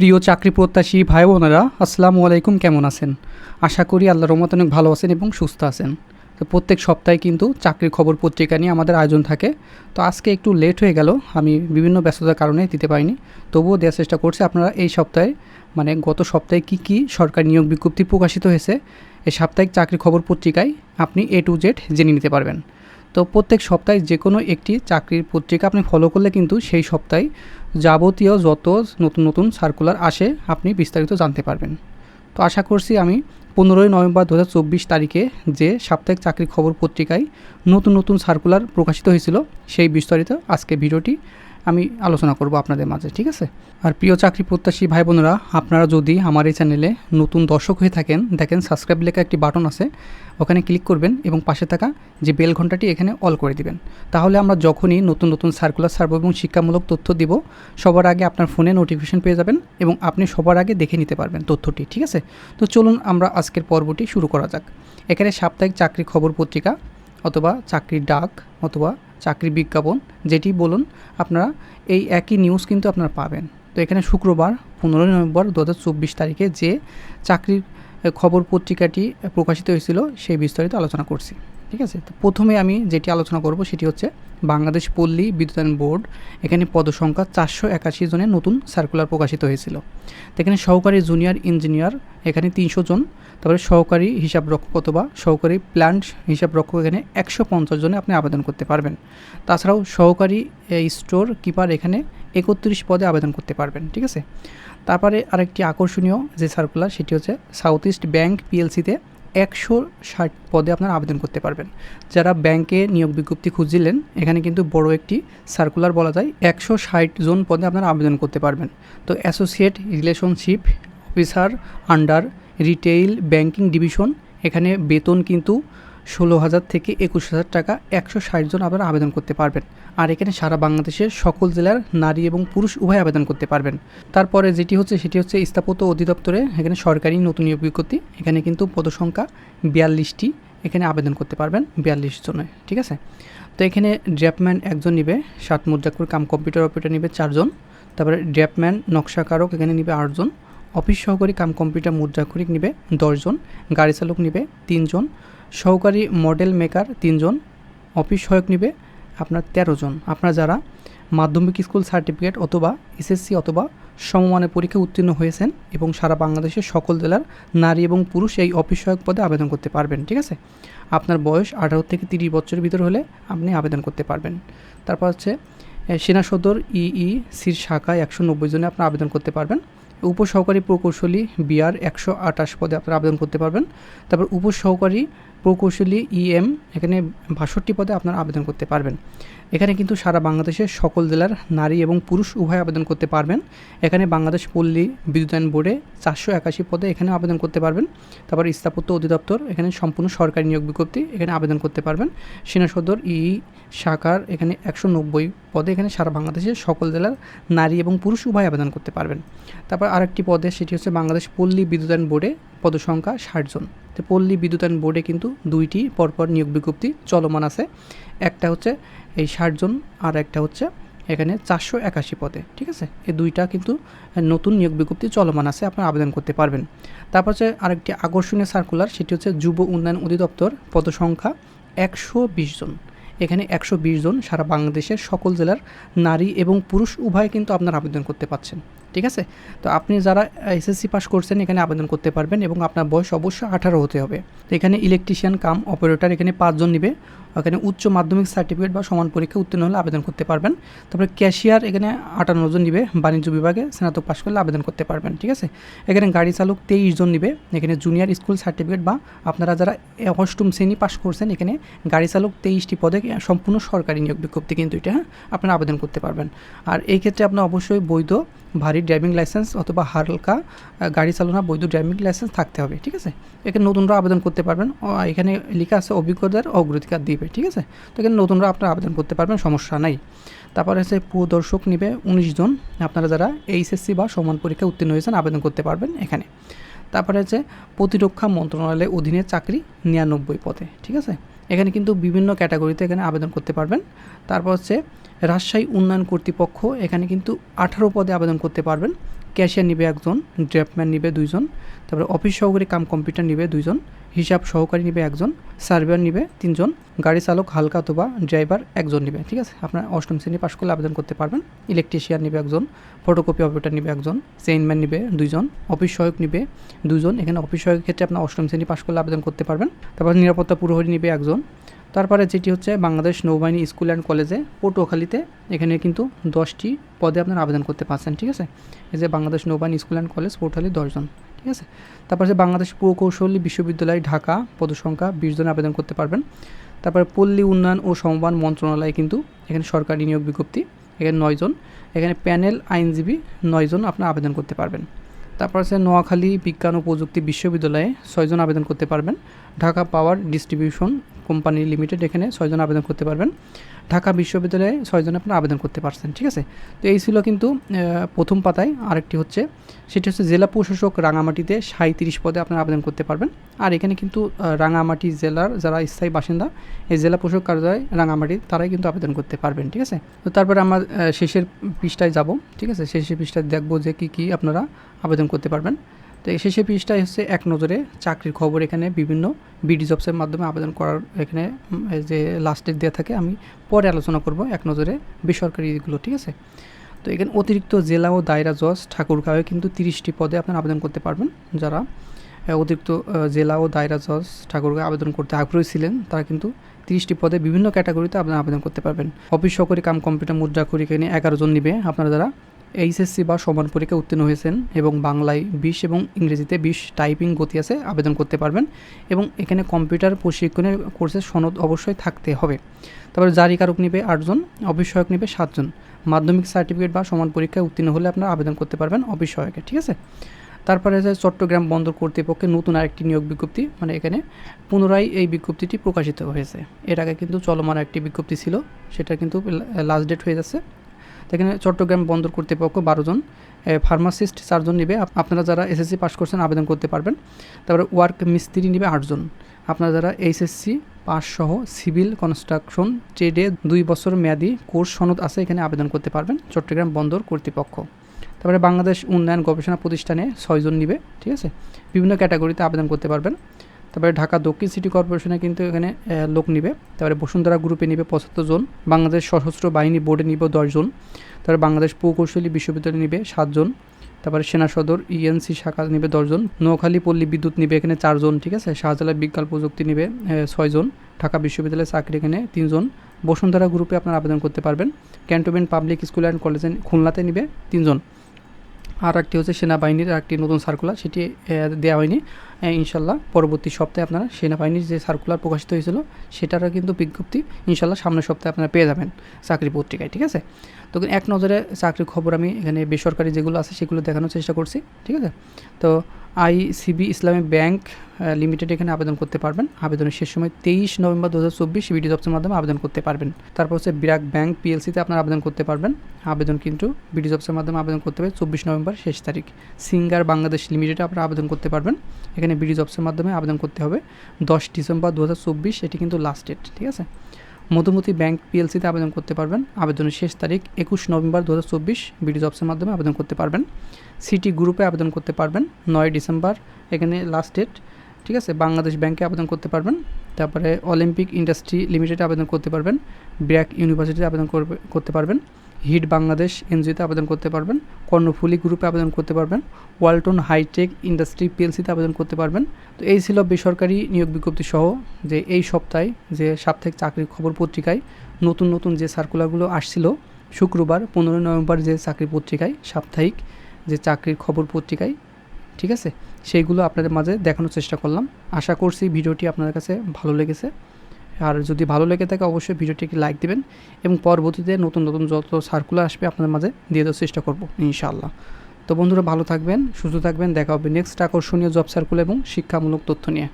প্রিয় চাকরি প্রত্যাশী ভাই বোনেরা, আসসালামু আলাইকুম, কেমন আছেন? আশা করি আল্লাহর রহমত অনেক ভালো আছেন এবং সুস্থ আছেন। তো প্রত্যেক সপ্তাহে কিন্তু চাকরির খবর পত্রিকা নিয়ে আমাদের আয়োজন থাকে। তো আজকে একটু লেট হয়ে গেল, আমি বিভিন্ন ব্যস্ততার কারণে দিতে পারিনি। তবুও দেওয়ার চেষ্টা করছি আপনারা এই সপ্তাহে মানে গত সপ্তাহে কি কি সরকার নিয়োগ বিজ্ঞপ্তি প্রকাশিত হয়েছে এই সাপ্তাহিক চাকরি খবর পত্রিকায় আপনি এ টু জেড জেনে নিতে পারবেন। তো প্রত্যেক সপ্তাহে যে কোনো একটি চাকরির পত্রিকা আপনি ফলো করলে কিন্তু সেই সপ্তাহে যাবতীয় যত নতুন নতুন সার্কুলার আসে, আপনি বিস্তারিত জানতে পারবেন। তো আশা করছি আমি পনেরোই নভেম্বর দু হাজার চব্বিশ তারিখে যে সাপ্তাহিক চাকরি খবর পত্রিকায় নতুন নতুন সার্কুলার প্রকাশিত হয়েছিল, সেই বিস্তারিত আজকে ভিডিওটি আমি আলোচনা করব আপনাদের মাঝে, ঠিক আছে? আর প্রিয় চাকরি প্রত্যাশী ভাই বোনেরা আপনারা যদি আমার এই চ্যানেলে নতুন দর্শক হয়ে থাকেন, দেখেন সাবস্ক্রাইব লেখা একটি বাটন আছে, ওখানে ক্লিক করবেন এবং পাশে থাকা যে বেল ঘন্টাটি এখানে অল করে দিবেন। তাহলে আমরা যখনই নতুন নতুন সার্কুলার সার্ভ এবং শিক্ষামূলক তথ্য দিব, সবার আগে আপনার ফোনে নোটিফিকেশন পেয়ে যাবেন এবং আপনি সবার আগে দেখে নিতে পারবেন তথ্যটি, ঠিক আছে? তো চলুন আমরা আজকের পর্বটি শুরু করা যাক। এখানে সাপ্তাহিক চাকরি খবর পত্রিকা অথবা চাকরির ডাক অথবা চাকরি বিজ্ঞাপন, যেটি বলুন আপনারা এই একই নিউজ কিন্তু আপনারা পাবেন। তো এখানে শুক্রবার, পনেরোই নভেম্বর দু হাজার চব্বিশ তারিখে যে চাকরির খবর পত্রিকাটি প্রকাশিত হয়েছিল, সেই বিস্তারিত আলোচনা করছি। ঠিক আছে? তো প্রথমে আমি যেটি আলোচনা করব সেটি হচ্ছে বাংলাদেশ পল্লী বিদ্যুতায়ন বোর্ড এখানে পদসংখ্যা চারশো একাশি জনের নতুন সার্কুলার প্রকাশিত হয়েছিল। এখানে সহকারী জুনিয়র ইঞ্জিনিয়ার এখানে তিনশো জন, তারপরে সহকারী হিসাব রক্ষক অথবা সহকারী প্ল্যান্ট হিসাব রক্ষক এখানে একশো পঞ্চাশ জনে আপনি আবেদন করতে পারবেন। তাছাড়াও সহকারী স্টোর কিপার এখানে একত্রিশ পদে আবেদন করতে পারবেন, ঠিক আছে? তারপরে আরেকটি আকর্ষণীয় যে সার্কুলার সেটি হচ্ছে সাউথ ইস্ট ব্যাংক পিএলসিতে একশো ষাট পদে আপনারা আবেদন করতে পারবেন। যারা ব্যাংকে নিয়োগ বিজ্ঞপ্তি খুঁজছিলেন, এখানে কিন্তু বড় একটি সার্কুলার বলা যায়, একশো ষাট জন পদে আপনারা আবেদন করতে পারবেন। তো associate relationship officer under retail banking division এখানে বেতন কিন্তু ষোলো হাজার থেকে একুশ হাজার টাকা একশো ষাট জন আপনারা আবেদন করতে পারবেন। আর এখানে সারা বাংলাদেশের সকল জেলার নারী এবং পুরুষ উভয় আবেদন করতে পারবেন। তারপরে যেটি হচ্ছে, সেটি হচ্ছে স্থাপত্য অধিদপ্তরে এখানে সরকারি নতুন নিয়োগ বিজ্ঞপ্তি এখানে কিন্তু পদসংখ্যা বিয়াল্লিশটি এখানে আবেদন করতে পারবেন বিয়াল্লিশ জনে, ঠিক আছে? তো এখানে ড্র্যাপম্যান একজন নিবে, সাত মুদ্রাকুর কাম কম্পিউটার অপারেটর নিবে চারজন। তারপরে ড্র্যাপম্যান নকশাকারক এখানে নিবে আটজন। অফিস সহকারী কাম কম্পিউটার মুদ্রাক্ষরিক নিবে দশজন। গাড়ি চালক নিবে তিনজন। সহকারী মডেল মেকার তিনজন, অফিস সহায়ক নিবে আপনার তেরো জন। আপনার যারা মাধ্যমিক স্কুল সার্টিফিকেট অথবা এসএসসি অথবা সমমানের পরীক্ষা উত্তীর্ণ হয়েছেন এবং সারা বাংলাদেশের সকল জেলার নারী এবং পুরুষ এই অফিস সহায়ক পদে আবেদন করতে পারবেন, ঠিক আছে? আপনার বয়স আঠারো থেকে তিরিশ বছরের ভিতর হলে আপনি আবেদন করতে পারবেন। তারপর হচ্ছে সেনা সদর ইই সির শাখায় একশো নব্বই জনে আপনার আবেদন করতে পারবেন। উপসহকারী প্রকৌশলী বিআর একশো আঠাশ পদে আপনারা আবেদন করতে পারবেন। তারপর উপসহকারী প্রকৌশলী ইএম, এখানে বাষট্টি পদে আপনারা আবেদন করতে পারবেন। এখানে কিন্তু সারা বাংলাদেশের সকল জেলার নারী এবং পুরুষ উভয় আবেদন করতে পারবেন। এখানে বাংলাদেশ পল্লী বিদ্যুতায়ন বোর্ডে চারশো একাশি পদে এখানে আবেদন করতে পারবেন। তারপর স্থাপত্য অধিদপ্তর, এখানে সম্পূর্ণ সরকারি নিয়োগ বিজ্ঞপ্তি, এখানে আবেদন করতে পারবেন। সেনা সদর, ই শাখার, এখানে একশো নব্বই পদে এখানে সারা বাংলাদেশের সকল জেলার নারী এবং পুরুষ উভয় আবেদন করতে পারবেন। তারপর আরেকটি পদে, সেটি হচ্ছে বাংলাদেশ পল্লী বিদ্যুতায়ন বোর্ডে পদসংখ্যা ষাট জন। তো পল্লী বিদ্যুতায়ন বোর্ডে কিন্তু দুইটি পরপর নিয়োগ বিজ্ঞপ্তি চলমান আছে। একটা হচ্ছে এই ষাটজন আর একটা হচ্ছে এখানে চারশো একাশি পদে, ঠিক আছে? এই দুইটা কিন্তু নতুন নিয়োগ বিজ্ঞপ্তি চলমান আছে, আপনারা আবেদন করতে পারবেন। তারপর হচ্ছে আরেকটি আকর্ষণীয় সার্কুলার সেটি হচ্ছে যুব উন্নয়ন অধিদপ্তর পদসংখ্যা একশো বিশ জন। এখানে একশো বিশ জন সারা বাংলাদেশের সকল জেলার নারী এবং পুরুষ উভয় কিন্তু আপনার আবেদন করতে পারছেন। ঠিক আছে? তো আপনি যারা এসএসসি পাস করছেন, এখানে আবেদন করতে পারবেন এবং আপনার বয়স অবশ্যই আঠারো হতে হবে। তো এখানে ইলেকট্রিশিয়ান কাম অপারেটর এখানে পাঁচজন নিবে। এখানে উচ্চ মাধ্যমিক সার্টিফিকেট বা সমান পরীক্ষা উত্তীর্ণ হলে আবেদন করতে পারবেন। তারপরে ক্যাশিয়ার এখানে আটান্ন জন নিবে, বাণিজ্য বিভাগে স্নাতক পাশ করলে আবেদন করতে পারবেন, ঠিক আছে? এখানে গাড়ি চালক তেইশ জন নিবে, এখানে জুনিয়র স্কুল সার্টিফিকেট বা আপনারা যারা অষ্টম শ্রেণি পাশ করছেন, এখানে গাড়ি চালক তেইশটি পদে সম্পূর্ণ সরকারি নিয়োগ বিজ্ঞপ্তি কিন্তু এটা হ্যাঁ? আপনারা আবেদন করতে পারবেন। আর এই ক্ষেত্রে আপনার অবশ্যই বৈধ ভারী ড্রাইভিং লাইসেন্স অথবা হালকা গাড়ি চালানো বৈধ ড্রাইভিং লাইসেন্স থাকতে হবে, ঠিক আছে? এখানে নতুনরা আবেদন করতে পারবেন। এখানে লেখা আছে অভিজ্ঞতার অগ্রাধিকার দিবে ঠিক আছে? তো এখানে নতুনরা আপনারা আবেদন করতে পারবেন, সমস্যা নাই। তারপরে হচ্ছে প্রদর্শক নিবে উনিশ জন। আপনারা যারা এইচএসসি বা সমান পরীক্ষা উত্তীর্ণ হয়েছেন, আবেদন করতে পারবেন এখানে। তারপরে হচ্ছে প্রতিরক্ষা মন্ত্রণালয়ের অধীনে চাকরি নিরানব্বই পদে, ঠিক আছে? এখানে কিন্তু বিভিন্ন ক্যাটাগরিতে এখানে আবেদন করতে পারবেন। তারপর হচ্ছে রাজশাহী উন্নয়ন কর্তৃপক্ষ এখানে কিন্তু আঠারো পদে আবেদন করতে পারবেন। ক্যাশিয়ার নিবে একজন, ড্রাফটম্যান নিবে দুইজন, তারপরে অফিস সহকারী কাম কম্পিউটার নিবে দুইজন, হিসাব সহকারী নিবে একজন, সার্ভেয়ার নিবে তিনজন, গাড়ি চালক, হালকা অথবা ড্রাইভার একজন নিবে, ঠিক আছে? আপনার অষ্টম শ্রেণি পাশ করলে আবেদন করতে পারবেন। ইলেকট্রিশিয়ান নিবে একজন, ফটোকপি অপারেটর নিবে একজন, চেইনম্যান নিবে দুইজন, অফিস সহায়ক নিবে দুজন এখানে অফিস সহায়কের ক্ষেত্রে আপনার অষ্টম শ্রেণি পাশ করলে আবেদন করতে পারবেন। তারপর নিরাপত্তা পুরোহরি নিবে একজন তারপরে যেটি হচ্ছে বাংলাদেশ নৌবাহিনী স্কুল অ্যান্ড কলেজে পটুয়াখালীতে। এখানে কিন্তু দশটি পদে আপনারা আবেদন করতে পারছেন, ঠিক আছে? এই যে বাংলাদেশ নৌবাহিনী স্কুল অ্যান্ড কলেজ, পটুয়াখালী দশজন, ঠিক আছে? তারপর যে বাংলাদেশ প্রকৌশলী বিশ্ববিদ্যালয় ঢাকা, পদসংখ্যা বিশ জন আবেদন করতে পারবেন। তারপরে পল্লী উন্নয়ন ও সমবান মন্ত্রণালয় কিন্তু এখানে সরকারি নিয়োগ বিজ্ঞপ্তি, এখানে নয়জন এখানে প্যানেল আইনজীবী নয়জন আপনারা আবেদন করতে পারবেন। তারপর আছে নোয়াখালী বিজ্ঞান ও প্রযুক্তি বিশ্ববিদ্যালয়ে ছয়জন আবেদন করতে পারবেন। Dhaka power distribution company limited এখানে ছয়জন আবেদন করতে পারবেন। ঢাকা বিশ্ববিদ্যালয়ে ছয়জন আপনারা আবেদন করতে পারছেন, ঠিক আছে? তো এই ছিল কিন্তু প্রথম পাতায় আরেকটি হচ্ছে, সেটি হচ্ছে জেলা প্রশাসক রাঙামাটিতে সাঁত্রিশ পদে আপনারা আবেদন করতে পারবেন। আর এখানে কিন্তু রাঙামাটি জেলার যারা স্থায়ী বাসিন্দা, এই জেলা প্রশাসক কার্যালয় রাঙামাটি, তারাই কিন্তু আবেদন করতে পারবেন, ঠিক আছে? তো তারপরে আমরা শেষের পৃষ্ঠায় যাব, ঠিক আছে? শেষের পৃষ্ঠায় দেখব যে কী কী আপনারা আবেদন করতে পারবেন। তো এই শেষের পৃষ্ঠায় হচ্ছে এক নজরে চাকরির খবর এখানে বিভিন্ন বিডি জবসের মাধ্যমে আবেদন করার এখানে যে লাস্টের দেওয়া থাকে, আমি পরে আলোচনা করব এক নজরে বেসরকারিগুলো, ঠিক আছে? তো এখানে অতিরিক্ত জেলা ও দায়রা জজ ঠাকুরগাঁওয়ে কিন্তু তিরিশটি পদে আপনারা আবেদন করতে পারবেন। যারা অতিরিক্ত জেলা ও দায়রা জজ ঠাকুরগাঁও আবেদন করতে আগ্রহী ছিলেন, তারা কিন্তু তিরিশটি পদে বিভিন্ন ক্যাটাগরিতে আপনারা আবেদন করতে পারবেন। অফিস সহকারী কাম কম্পিউটার মুদ্রা করি এখানে এগারো জন নিবে। আপনারা যারা এইচএসসি বা সমান পরীক্ষা উত্তীর্ণ হয়েছেন এবং বাংলায় বিশ এবং ইংরেজিতে বিশ টাইপিং গতি আছে, আবেদন করতে পারবেন এবং এখানে কম্পিউটার প্রশিক্ষণের কোর্সের সনদ অবশ্যই থাকতে হবে। তারপরে জারিকারক নিবে আটজন অবিষয়ক নিবে সাতজন মাধ্যমিক সার্টিফিকেট বা সমান পরীক্ষায় উত্তীর্ণ হলে আপনারা আবেদন করতে পারবেন সহায়কে ঠিক আছে? তারপরে আছে চট্টগ্রাম বন্দর কর্তৃপক্ষে নতুন আরেকটি নিয়োগ বিজ্ঞপ্তি মানে এখানে পুনরায় এই বিজ্ঞপ্তিটি প্রকাশিত হয়েছে। এর আগে কিন্তু চলমান একটি বিজ্ঞপ্তি ছিল, সেটা কিন্তু লাস্ট ডেট হয়ে যাচ্ছে। তো এখানে চট্টগ্রাম বন্দর কর্তৃপক্ষ বারো জন ফার্মাসিস্ট চারজন নিবে। আপ- আপনারা যারা এসএসসি পাস করছেন আবেদন করতে পারবেন। তারপরে ওয়ার্ক মিস্ত্রি নিবে আটজন আপনারা যারা এইচএসসি পাস সহ সিভিল কনস্ট্রাকশন ট্রেডে দুই বছর মেয়াদি কোর্স সনদ আছে, এখানে আবেদন করতে পারবেন চট্টগ্রাম বন্দর কর্তৃপক্ষ। তারপরে বাংলাদেশ উন্নয়ন গবেষণা প্রতিষ্ঠানে ছয়জন নিবে, ঠিক আছে? বিভিন্ন ক্যাটাগরিতে আবেদন করতে পারবেন। তারপরে ঢাকা দক্ষিণ সিটি কর্পোরেশনে কিন্তু এখানে লোক নিবে। তারপরে বসুন্ধরা গ্রুপে নিবে পঁচাত্তর জন। বাংলাদেশ সশস্ত্র বাহিনী বোর্ডে নিবে দশজন তারপরে বাংলাদেশ প্রকৌশলী বিশ্ববিদ্যালয় নিবে সাতজন তারপরে সেনা সদর ইএনসি শাখা নিবে দশজন নোয়াখালী পল্লী বিদ্যুৎ নিবে এখানে চারজন ঠিক আছে? শাহজালাল বিজ্ঞান প্রযুক্তি নিবে ছয়জন ঢাকা বিশ্ববিদ্যালয়ের চাকরি এখানে তিনজন বসুন্ধরা গ্রুপে আপনার আবেদন করতে পারবেন। ক্যান্টনমেন্ট পাবলিক স্কুল অ্যান্ড কলেজে খুলনাতে নিবে তিনজন আর একটি হচ্ছে সেনাবাহিনীর একটি নতুন সার্কুলার সেটি দেওয়া হয়নি। ইনশাল্লাহ। পরবর্তী সপ্তাহে আপনারা সেনাবাহিনীর যে সার্কুলার প্রকাশিত হয়েছিল, সেটারও কিন্তু বিজ্ঞপ্তি ইনশাল্লাহ সামনের সপ্তাহে আপনারা পেয়ে যাবেন চাকরি পত্রিকায়, ঠিক আছে? তো এক নজরে চাকরির খবর আমি এখানে বেসরকারি যেগুলো আছে সেগুলো দেখানোর চেষ্টা করছি, ঠিক আছে? তো আইসিবি ইসলামী ব্যাংক লিমিটেড এখানে আবেদন করতে পারবেন। আবেদনের শেষ সময় তেইশ নভেম্বর দু হাজার চব্বিশ বিডি জবসের মাধ্যমে আবেদন করতে পারবেন। তারপর হচ্ছে বিরাক ব্যাংক পিএলসিতে আপনারা আবেদন করতে পারবেন। আবেদন কিন্তু বিডি জবসের মাধ্যমে আবেদন করতে হবে চব্বিশ নভেম্বর শেষ তারিখ। সিঙ্গার বাংলাদেশ লিমিটেডে আপনারা আবেদন করতে পারবেন। এখানে বিডি জবসের মাধ্যমে আবেদন করতে হবে। দশ ডিসেম্বর দু হাজার চব্বিশ, এটি কিন্তু লাস্ট ডেট ঠিক আছে? মধুমতি ব্যাংক পিএলসিতে আবেদন করতে পারবেন। আবেদনের শেষ তারিখ একুশ নভেম্বর দু হাজার চব্বিশ, বিডি জবসের মাধ্যমে আবেদন করতে পারবেন। সিটি গ্রুপে আবেদন করতে পারবেন। নয় ডিসেম্বর, এখানে লাস্ট ডেট ঠিক আছে? বাংলাদেশ ব্যাংকে আবেদন করতে পারবেন। তারপরে অলিম্পিক ইন্ডাস্ট্রি লিমিটেডে আবেদন করতে পারবেন। ব্র্যাক ইউনিভার্সিটিতে আবেদন করতে পারবেন। হিট বাংলাদেশ এনজিওতে আবেদন করতে পারবেন, কর্ণফুলি গ্রুপে আবেদন করতে পারবেন, ওয়ালটন হাইটেক ইন্ডাস্ট্রি পিএলসিতে আবেদন করতে পারবেন। তো এই ছিল বেসরকারি নিয়োগ বিজ্ঞপ্তি সহ যে এই সপ্তাহে যে সাপ্তাহিক চাকরির খবর পত্রিকায় নতুন নতুন যে সার্কুলারগুলো আসছিল, শুক্রবার পনেরোই নভেম্বর যে চাকরি পত্রিকায়, সাপ্তাহিক যে চাকরির খবর পত্রিকায়, ঠিক আছে? সেইগুলো আপনাদের মাঝে দেখানোর চেষ্টা করলাম। আশা করছি ভিডিওটি আপনাদের কাছে ভালো লেগেছে। আর যদি ভালো লেগে থাকে, অবশ্যই ভিডিওটি একটি লাইক দেবেন এবং পরবর্তীতে নতুন নতুন যত সার্কুলার আসবে আপনাদের মাঝে দিয়ে দেওয়ার চেষ্টা করব, ইনশাআল্লাহ। তো বন্ধুরা ভালো থাকবেন, সুস্থ থাকবেন, দেখা হবে নেক্সট আকর্ষণীয় জব সার্কুল এবং শিক্ষামূলক তথ্য নিয়ে।